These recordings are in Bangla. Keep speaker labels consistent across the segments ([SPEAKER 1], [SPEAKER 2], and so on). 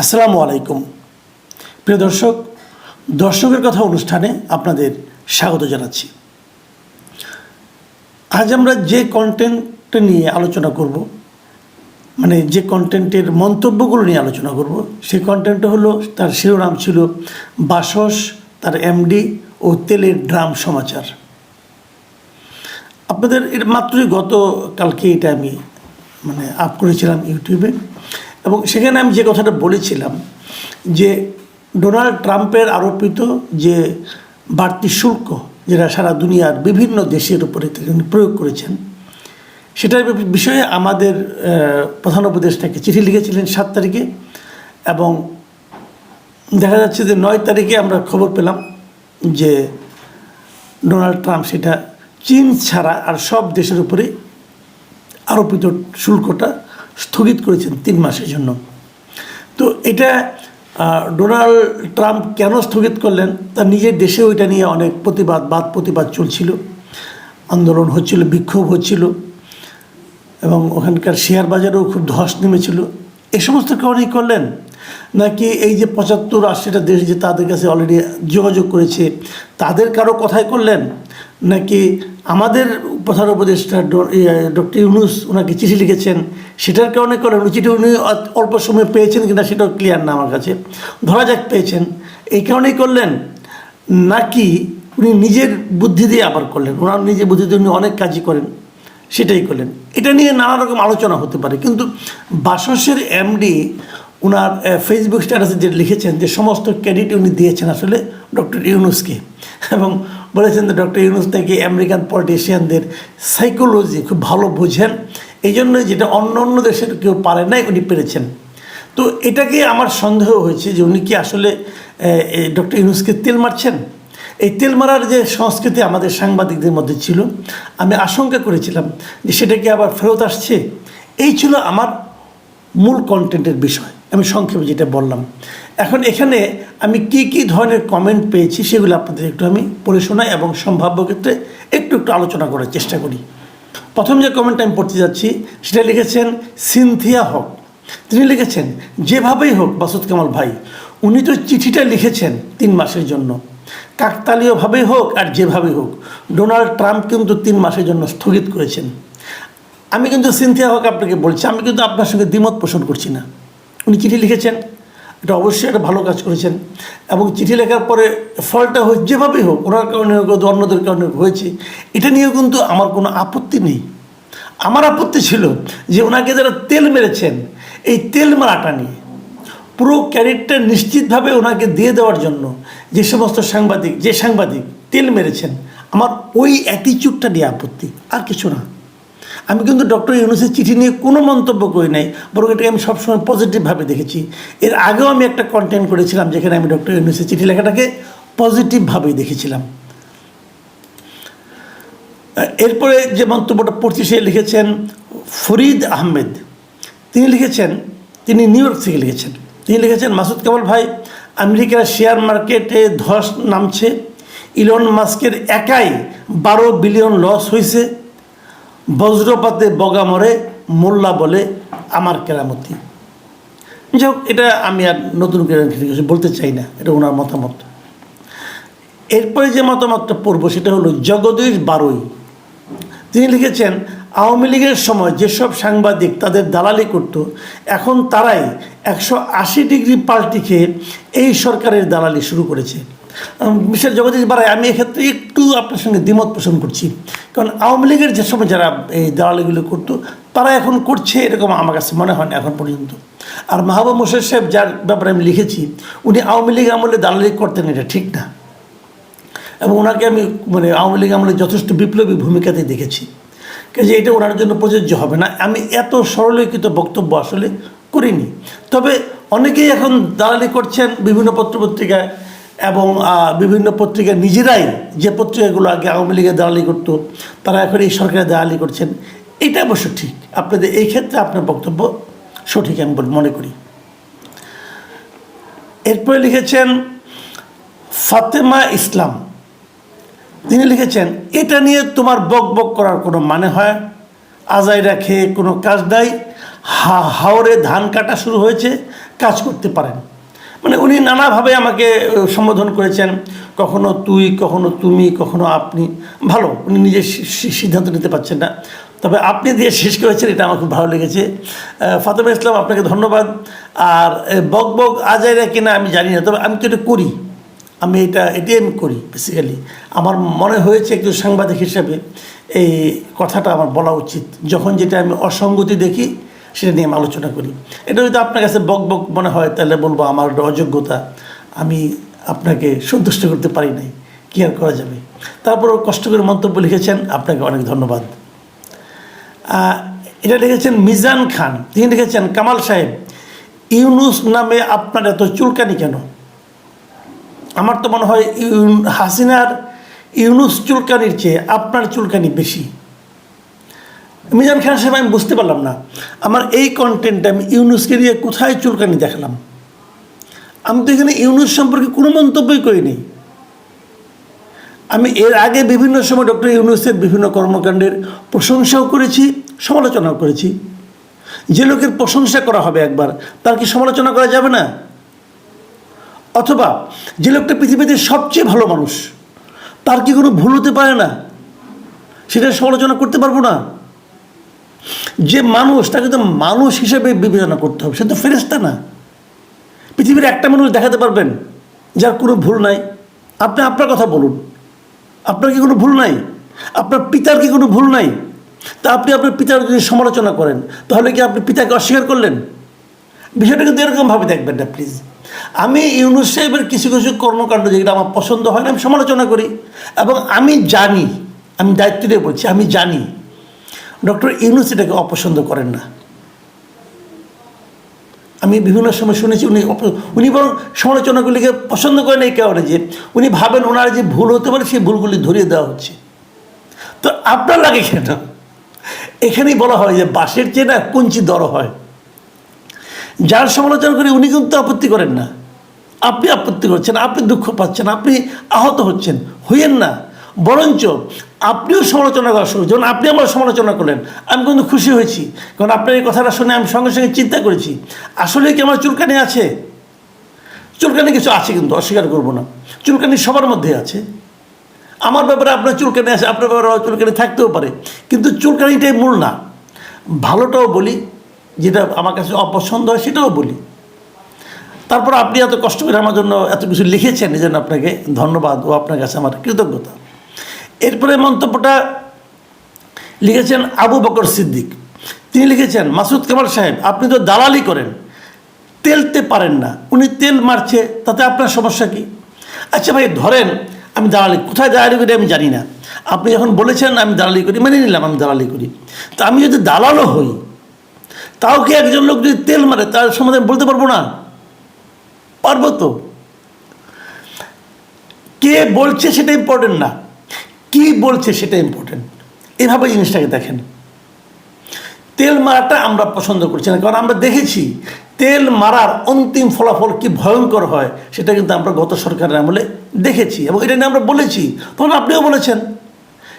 [SPEAKER 1] আসসালামু আলাইকুম। প্রিয় দর্শক, দর্শকের কথা অনুষ্ঠানে আপনাদের স্বাগত জানাচ্ছি। আজ আমরা যে কন্টেন্ট নিয়ে আলোচনা করব মানে যে কন্টেন্টের মন্তব্যগুলো নিয়ে আলোচনা করব, সেই কন্টেন্টটা হলো, তার শিরোনাম ছিল বাসস, তার এমডি ও তেলের ড্রাম সমাচার। আপনাদের এর মাত্রই গতকালকে এটা আমি মানে আপ করেছিলাম ইউটিউবে। এবং সেখানে আমি যে কথাটা বলেছিলাম যে ডোনাল্ড ট্রাম্পের আরোপিত যে বাড়তি শুল্ক, যেটা সারা দুনিয়ার বিভিন্ন দেশের উপরে তিনি প্রয়োগ করেছেন, সেটার বিষয়ে আমাদের প্রধান উপদেষ্টাকে চিঠি লিখেছিলেন সাত তারিখে এবং দেখা যাচ্ছে যে নয় তারিখে আমরা খবর পেলাম যে ডোনাল্ড ট্রাম্প সেটা চীন ছাড়া আর সব দেশের উপরে আরোপিত শুল্কটা স্থগিত করেছেন তিন মাসের জন্য। তো এটা ডোনাল্ড ট্রাম্প কেন স্থগিত করলেন, তার নিজের দেশেও এটা নিয়ে অনেক প্রতিবাদ, বাদ প্রতিবাদ চলছিল, আন্দোলন হচ্ছিল, বিক্ষোভ হচ্ছিল, এবং ওখানকার শেয়ার বাজারেও খুব ধস নেমেছিল। এ সমস্ত কারণেই করলেন? নাকি এই যে পঁচাত্তর আশিটা দেশ যে তাদের কাছে অলরেডি যোগাযোগ করেছে, তাদের কারও কথাই করলেন? নাকি আমাদের প্রধান উপদেষ্টা ডক্টর ইউনুস ওনাকে চিঠি লিখেছেন সেটার কারণে করেন। চিঠি উনি অল্প সময় পেয়েছেন কিনা সেটাও ক্লিয়ার না আমার কাছে। ধরা যাক পেয়েছেন। এই কারণেই করলেন। নাকি উনি নিজের বুদ্ধি দিয়ে আবার করলেন? ওনার নিজের বুদ্ধি দিয়ে উনি অনেক কাজই করেন, সেটাই করলেন। এটা নিয়ে নানা রকম আলোচনা হতে পারে। কিন্তু বাসসের এমডি ওনার ফেসবুক স্ট্যাটাসে যে লিখেছেন, যে সমস্ত ক্রেডিট উনি দিয়েছেন আসলে ডক্টর ইউনুসকে, এবং বলেছেন যে ডক্টর ইউনুস নাকি আমেরিকান পলিটিশিয়ানদের সাইকোলজি খুব ভালো বোঝেন। এই জন্য যেটা অন্য অন্য দেশের কেউ পারে নাই, উনি পেরেছেন। তো এটাকে আমার সন্দেহ হয়েছে যে উনি কি আসলে ডক্টর ইউনুসকে তেল মারছেন? এই তেল মারার যে সংস্কৃতি আমাদের সাংবাদিকদের মধ্যে ছিল, আমি আশঙ্কা করেছিলাম যে সেটা কি আবার ফেরত আসছে? এই ছিল আমার মূল কন্টেন্টের বিষয়, আমি সংক্ষেপে যেটা বললাম। এখন এখানে আমি কি কি ধরনের কমেন্ট পেয়েছি সেগুলো আপনাদের একটু আমি পড়ে শোনাই এবং সম্ভাব্য ক্ষেত্রে একটু একটু আলোচনা করার চেষ্টা করি। প্রথম যে কমেন্টটা আমি পড়তে যাচ্ছি, সেটা লিখেছেন সিনথিয়া হক। তিনি লিখেছেন, যেভাবেই হোক, বাসুদ কামাল ভাই, উনি তো চিঠিটা লিখেছেন তিন মাসের জন্য। কাকতালীয়ভাবেই হোক আর যেভাবেই হোক, ডোনাল্ড ট্রাম্প কিন্তু তিন মাসের জন্য স্থগিত করেছেন। আমি কিন্তু সিনথিয়া হক আপনাকে বলছি, আমি কিন্তু আপনার সঙ্গে দ্বিমত পোষণ করছি না। উনি চিঠি লিখেছেন এটা অবশ্যই একটা ভালো কাজ করেছেন। এবং চিঠি লেখার পরে ফলটা হোক, যেভাবেই হোক, ওনার কারণে হোক অন্যদের কারণে হয়েছে, এটা নিয়েও কিন্তু আমার কোনো আপত্তি নেই। আমার আপত্তি ছিল যে ওনাকে যারা তেল মেরেছেন, এই তেল মারাটা নিয়ে, পুরো ক্যারেক্টার নিশ্চিতভাবে ওনাকে দিয়ে দেওয়ার জন্য যে সমস্ত সাংবাদিক, যে সাংবাদিক তেল মেরেছেন, আমার ওই অ্যাটিচিউডটা নিয়ে আপত্তি, আর কিছু না। আমি কিন্তু ডক্টর ইউনুসের চিঠি নিয়ে কোনো মন্তব্য করি নাই, বরং এটাকে আমি সবসময় পজিটিভভাবে দেখেছি। এর আগেও আমি একটা কন্টেন্ট করেছিলাম যেখানে আমি ডক্টর ইউনুসের চিঠি লেখাটাকে পজিটিভভাবেই দেখেছিলাম। এরপরে যে মন্তব্যটা পড়ছি সে লিখেছেন, ফরিদ আহমেদ। তিনি লিখেছেন, তিনি নিউ ইয়র্ক থেকে লিখেছেন। তিনি লিখেছেন, মাসুদ কামাল ভাই, আমেরিকার শেয়ার মার্কেটে ধস নামছে। ইলন মাস্কের একাই বারো বিলিয়ন লস হয়েছে বজ্রপাতে বগা মরে মোল্লা বলে আমার কেরামতি। যাই হোক এটা আমি আর নতুন কিছু বলতে চাই না, এটা ওনার মতামত। এরপরে যে মতামতটা পড়ব সেটা হলো জগদীশ বারুই। তিনি লিখেছেন, আওয়ামী লীগের সময় যেসব সাংবাদিক তাদের দালালি করত, এখন তারাই একশো আশি ডিগ্রি পাল্টি খেয়ে এই সরকারের দালালি শুরু করেছে। মিস্টার জগদীশ বারাই আমি এক্ষেত্রে একটু আপনার সঙ্গে দ্বিমত পোষণ করছি। কারণ আওয়ামী লীগের যে সময় যারা, এই দালালিগুলো করতো, তারা এখন করছে এরকম আমার কাছে মনে হয় না এখন পর্যন্ত। আর মাহবুব মোশের সাহেব যার ব্যাপারে আমি লিখেছি, উনি আওয়ামী লীগ আমলে দালালি করতেন, এটা ঠিক না। এবং ওনাকে আমি মানে আওয়ামী লীগ আমলে যথেষ্ট বিপ্লবী ভূমিকাতে দেখেছি। কাজে এটা ওনার জন্য প্রযোজ্য হবে না। আমি এত সরলীকৃত বক্তব্য আসলে করিনি। তবে অনেকেই এখন দালালি করছেন, বিভিন্ন পত্রপত্রিকায় এবং বিভিন্ন পত্রিকা নিজেরাই যে পত্রিকাগুলো আগে আওয়ামী লীগের দালালি করতো, তারা এখন এই সরকারের দালালি করছেন। এটা অবশ্য ঠিক। আপনাদের এই ক্ষেত্রে আপনার বক্তব্য সঠিক আমি মনে করি। এরপরে লিখেছেন, ফাতেমা ইসলাম। তিনি লিখেছেন, এটা নিয়ে তোমার বক বক করার কোনো মানে হয়? আজাইরা খেয়ে কোনো কাজ নাই? হাওড়ে ধান কাটা শুরু হয়েছে, কাজ করতে পারেন। মানে উনি নানাভাবে আমাকে সম্বোধন করেছেন। কখনো তুই, কখনো তুমি, কখনো আপনি। ভালো, উনি নিজে সিদ্ধান্ত নিতে পারছেন না। তবে আপনি দিয়ে শেষ করেছেন এটা আমার খুব ভালো লেগেছে। ফাতেমা ইসলাম, আপনাকে ধন্যবাদ। আর বক বক আজাইরা কিনা আমি জানি না। তবে আমি তো এটা করি। আমি এটা এটাই আমি করি বেসিক্যালি আমার মনে হয়েছে একজন সাংবাদিক হিসাবে এই কথাটা আমার বলা উচিত। যখন যেটা আমি অসঙ্গতি দেখি সেটা নিয়ে আমি আলোচনা করি। এটা যদি আপনার কাছে বক বক মনে হয়, তাহলে বলব আমার অযোগ্যতা আমি আপনাকে সন্তুষ্ট করতে পারি নাই। কী আর করা যাবে? তারপরও কষ্ট করে মন্তব্য লিখেছেন, আপনাকে অনেক ধন্যবাদ। এটা লিখেছেন মিজান খান। তিনি লিখেছেন, কামাল সাহেব, ইউনুস নামে আপনার এত চুলকানি কেন? আমার তো মনে হয় হাসিনার ইউনুস চুলকানির চেয়ে আপনার চুলকানি বেশি। মিজান খান সাহেব আমি বুঝতে পারলাম না। আমার এই কন্টেন্টটা আমি ইউনুসকে নিয়ে কোথায় চুলকানি দেখালাম? আমি তো এখানে ইউনুস সম্পর্কে কোনো মন্তব্যই করিনি। আমি এর আগে বিভিন্ন সময় ডক্টর ইউনুসের বিভিন্ন কর্মকাণ্ডের প্রশংসাও করেছি, সমালোচনাও করেছি। যে লোকের প্রশংসা করা হবে একবার, তার কি সমালোচনা করা যাবে না? অথবা যে লোকটা পৃথিবীতে সবচেয়ে ভালো মানুষ, তার কি কোনো ভুল হতে পারে না? সেটা সমালোচনা করতে পারব না? যে মানুষ, তাকে তো মানুষ হিসেবে বিবেচনা করতে হবে। সে তো ফেরেস্তা না। পৃথিবীর একটা মানুষ দেখাতে পারবেন, যার কোনো ভুল নাই। আপনি আপনার কথা বলুন। আপনার কি কোনো ভুল নাই? আপনার পিতার কি কোনো ভুল নাই? তা আপনি আপনার পিতার যদি সমালোচনা করেন, তাহলে কি আপনি পিতাকে অস্বীকার করলেন? বিষয়টা কিন্তু এরকমভাবে দেখবেন না প্লিজ আমি ইউনুস সাহেবের কিছু কিছু কর্মকাণ্ড যেগুলো আমার পছন্দ হয় না, আমি সমালোচনা করি। এবং আমি জানি, আমি দায়িত্ব দিয়ে বলছি, আমি জানি ডক্টর ইউনুস এটাকে অপছন্দ করেন না। আমি বিভিন্ন সময় শুনেছি উনি উনি বরং সমালোচনাগুলিকে পছন্দ করেন এই কারণে যে উনি ভাবেন ওনার যে ভুল হতে পারে সেই ভুলগুলি ধরিয়ে দেওয়া হচ্ছে। তো আপনার লাগে কেন? এখানেই বলা হয় যে বাঁশের চেয়ে না কঞ্চি দর হয়। যার সমালোচনা করি উনি কিন্তু আপত্তি করেন না। আপনি আপত্তি করছেন, আপনি দুঃখ পাচ্ছেন, আপনি আহত হচ্ছেন, হইয়েন না। বরঞ্চ আপনিও সমালোচনা করা শুরু যেমন আপনি আমার সমালোচনা করলেন, আমি কিন্তু খুশি হয়েছি। কারণ আপনার এই কথাটা শুনে আমি সঙ্গে সঙ্গে চিন্তা করেছি, আসলে কি আমার চুলকানি আছে? চুলকানি কিছু আছে কিন্তু, অস্বীকার করব না। চুলকানি সবার মধ্যে আছে। আমার ব্যাপারে আপনার চুলকানি আছে, আপনার ব্যাপারে চুলকানি থাকতেও পারে। কিন্তু চুলকানিটাই মূল না। ভালোটাও বলি, যেটা আমার কাছে অপছন্দ হয়, সেটাও বলি। তারপর আপনি এত কষ্ট করে আমার জন্য এত কিছু লিখেছেন, এই জন্য আপনাকে ধন্যবাদ ও আপনার কাছে আমার কৃতজ্ঞতা। এরপরে মন্তব্যটা লিখেছেন আবু বকর সিদ্দিক। তিনি লিখেছেন, মাসুদ কামাল সাহেব, আপনি তো দালালি করেন, তেলতে পারেন না, উনি তেল মারছে, তাতে আপনার সমস্যা কি? আচ্ছা ভাই, ধরেন আমি দালালি, কোথায় দালালি করি আমি জানি না। আপনি যখন বলেছেন আমি দালালি করি, মেনে নিলাম আমি দালালি করি। তা আমি যদি দালালও হই, তাও কি একজন লোক যদি তেল মারে, তার সম্বন্ধে বলতে পারব না? পারব তো। কে বলছে সেটা ইম্পর্টেন্ট না। কি বলছে সেটা ইম্পর্টেন্ট এভাবে জিনিসটাকে দেখেন। তেল মারাটা আমরা পছন্দ করছি না, কারণ আমরা দেখেছি তেল মারার অন্তিম ফলাফল কি ভয়ঙ্কর হয়, সেটা কিন্তু আমরা গত সরকারের আমলে দেখেছি এবং এটা নিয়ে আমরা বলেছি। তখন আপনিও বলেছেন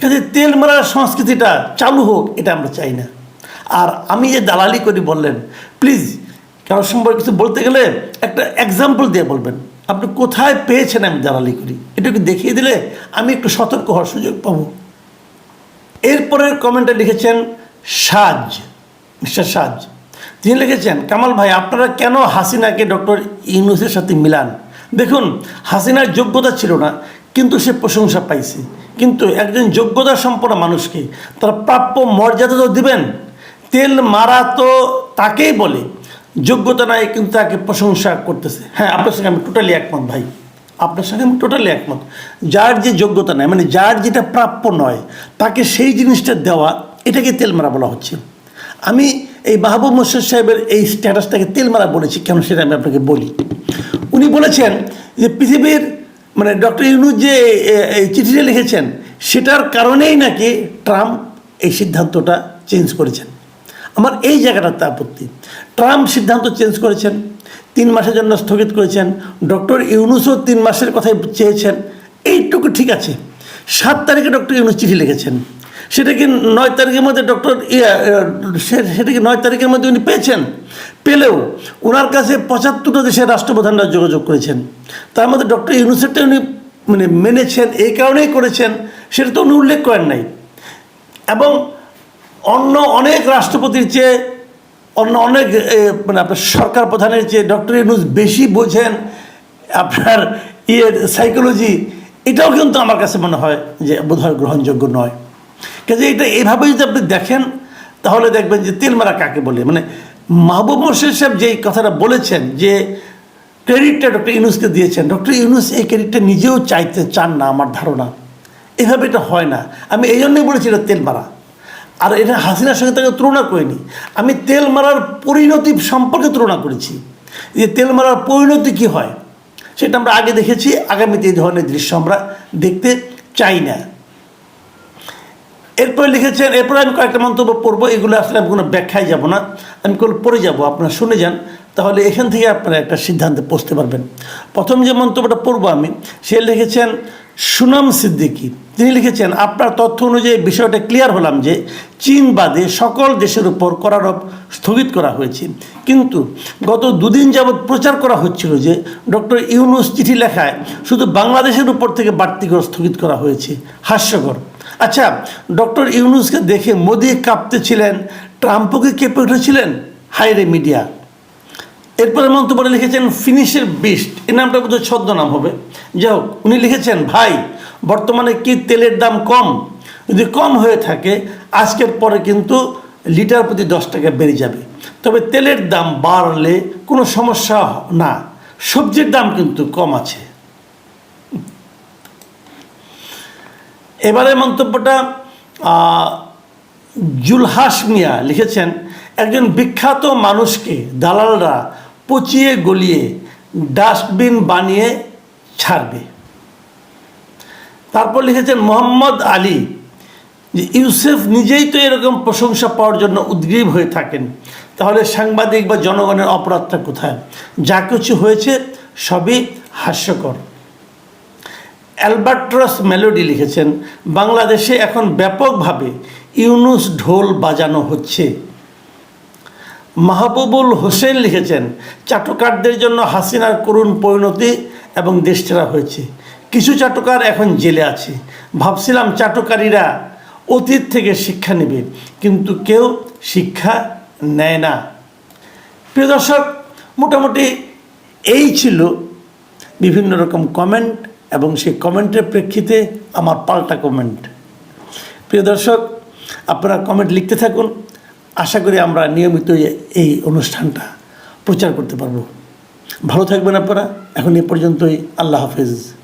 [SPEAKER 1] কিন্তু তেল মারার সংস্কৃতিটা চালু হোক, এটা আমরা চাই না। আর আমি যে দালালি করি বললেন প্লিজ কারোর সম্পর্কে কিছু বলতে গেলে একটা এক্সাম্পল দিয়ে বলবেন। আপনি কোথায় পেয়েছেন আমি দালালি করি? এটাকে দেখিয়ে দিলে আমি একটু সতর্ক হওয়ার সুযোগ পাবো। এরপরের কমেন্টে লিখেছেন সাজ, মিস্টার সাজ। তিনি লিখেছেন, কামাল ভাই, আপনারা কেন হাসিনাকে ডক্টর ইউনুসের সাথে মিলান? দেখুন, হাসিনার যোগ্যতা ছিল না, কিন্তু সে প্রশংসা পাইছে। কিন্তু একজন যোগ্যতা সম্পন্ন মানুষকে তার প্রাপ্য মর্যাদা তো দিবেন। তেল মারা তো তাকেই বলে। যোগ্যতা নাই, কিন্তু তাকে প্রশংসা করতেছে। হ্যাঁ আপনার সঙ্গে আমি টোটালি একমত ভাই। আপনার সঙ্গে আমি টোটালি একমত। যার যে যোগ্যতা নেই মানে যার যেটা প্রাপ্য নয়, তাকে সেই জিনিসটা দেওয়া, এটাকে তেল মারা বলা হচ্ছে। আমি এই মাহবুব মোর্শেদ সাহেবের এই স্ট্যাটাসটাকে তেল মারা বলেছি, কেন সেটা আমি আপনাকে বলি। উনি বলেছেন যে পৃথিবীর মানে ডক্টর ইউনু যে এই চিঠিটা লিখেছেন, সেটার কারণেই নাকি ট্রাম্প এই সিদ্ধান্তটা চেঞ্জ করেছেন। আমার এই জায়গাটাতে আপত্তি। ট্রাম্প সিদ্ধান্ত চেঞ্জ করেছেন, তিন মাসের জন্য স্থগিত করেছেন, ডক্টর ইউনুসও তিন মাসের কথাই চেয়েছেন। এইটুকু ঠিক আছে। সাত তারিখে ডক্টর ইউনুস চিঠি লিখেছেন। সেটা কি নয় তারিখের মধ্যে ডক্টর সেটা কি নয় তারিখের মধ্যে উনি পেয়েছেন। পেলেও ওনার কাছে পঁচাত্তরটা দেশের রাষ্ট্রপ্রধানরা যোগাযোগ করেছেন। তার মধ্যে ডক্টর ইউনুসেফটা উনি মানে মেনেছেন, এই কারণেই করেছেন, সেটা তো উনি উল্লেখ করেন নাই। এবং অন্য অনেক রাষ্ট্রপতির চেয়ে, অন্য অনেক মানে আপনার সরকার প্রধানের চেয়ে ডক্টর ইউনুস বেশি বোঝেন আপনার ইয়ের সাইকোলজি এটাও কিন্তু আমার কাছে মনে হয় যে বোধহয় গ্রহণযোগ্য নয়। কাজে এটা এভাবে যদি আপনি দেখেন, তাহলে দেখবেন যে তেলমারা কাকে বলে? মানে মাহবুব মোর্শেদ সাহেব যে কথাটা বলেছেন যে ক্রেডিটটা ডক্টর ইউনুসকে দিয়েছেন, ডক্টর ইউনুস এই ক্রেডিটটা নিজেও চাইতে চান না, আমার ধারণা। এভাবে এটা হয় না। আমি এই জন্যই বলেছি এটা তেল মারা। আর এটা হাসিনার সঙ্গে তাকে তুলনা করিনি। আমি তেল মারার পরিণতি সম্পর্কে তুলনা করেছি। যে তেল মারার পরিণতি কী হয়, সেটা আমরা আগে দেখেছি, আগামীতে এই ধরনের দৃশ্য আমরা দেখতে চাই না। এরপরে লিখেছেন, এরপরে আমি কয়েকটা মন্তব্য পড়ব, এগুলো আসলে আমি কোনো ব্যাখ্যায় যাব না। আমি কোনো পড়ে যাব, আপনারা শুনে যান। তাহলে এখান থেকে আপনারা একটা সিদ্ধান্তে পৌঁছতে পারবেন। প্রথম যে মন্তব্যটা পড়ব আমি, সে লিখেছেন সুনাম সিদ্দিকী। তিনি লিখেছেন, আপনার তথ্য অনুযায়ী বিষয়টা ক্লিয়ার হলাম যে চীন বাদে সকল দেশের উপর করারোপ স্থগিত করা হয়েছে। কিন্তু গত দুদিন যাবৎ প্রচার করা হচ্ছিল যে ডক্টর ইউনুস চিঠি লেখায় শুধু বাংলাদেশের উপর থেকে বাড়তি করে স্থগিত করা হয়েছে। হাস্যকর। আচ্ছা ডক্টর ইউনুসকে দেখে মোদি কাঁপতেছিলেন, ট্রাম্পকে কেঁপে উঠেছিলেন? হাইরে মিডিয়া। এরপরে মন্তব্যে লিখেছেন ফিনিশের বিস্ট। এ নামটা বোধহয় ছদ্মনাম হবে। যাই হোক, উনি লিখেছেন, ভাই, বর্তমানে কি তেলের দাম কম? যদি কম হয়ে থাকে, আজকের পরে কিন্তু লিটার প্রতি দশ টাকা বেড়ে যাবে। তবে তেলের দাম বাড়লে কোনো সমস্যা না, সবজির দাম কিন্তু কম আছে। এবারে মন্তব্যটা জুলহাস মিয়া লিখেছেন, একজন বিখ্যাত মানুষকে দালালরা পচিয়ে গলিয়ে ডাস্টবিন বানিয়ে ছাড়বে। তারপর লিখেছেন মোহাম্মদ আলী, যে ইউসেফ নিজেই তো এরকম প্রশংসা পাওয়ার জন্য উদ্গ্রীব হয়ে থাকেন। তাহলে সাংবাদিক বা জনগণের অপরাধটা কোথায়? যা কিছু হয়েছে সবই হাস্যকর। অ্যালবার্ট্রাস মেলোডি লিখেছেন, বাংলাদেশে এখন ব্যাপকভাবে ইউনুস ঢোল বাজানো হচ্ছে। মাহবুবুল হোসেন লিখেছেন, চাটুকারদের জন্য হাসিনার করুণ পরিণতি এবং দেশছেড়া হয়েছে। কিছু চাটুকার এখন জেলে আছে। ভাবছিলাম চাটুকারীরা অতীত থেকে শিক্ষা নেবে, কিন্তু কেউ শিক্ষা নেয় না। প্রিয় দর্শক, মোটামুটি এই ছিল বিভিন্ন রকম কমেন্ট এবং সেই কমেন্টের প্রেক্ষিতে আমার পাল্টা কমেন্ট প্রিয় দর্শক, আপনারা কমেন্ট লিখতে থাকুন। আশা করি আমরা নিয়মিত এই অনুষ্ঠানটা প্রচার করতে পারব। ভালো থাকবেন আপনারা। এখন এ পর্যন্তই। আল্লাহ হাফেজ।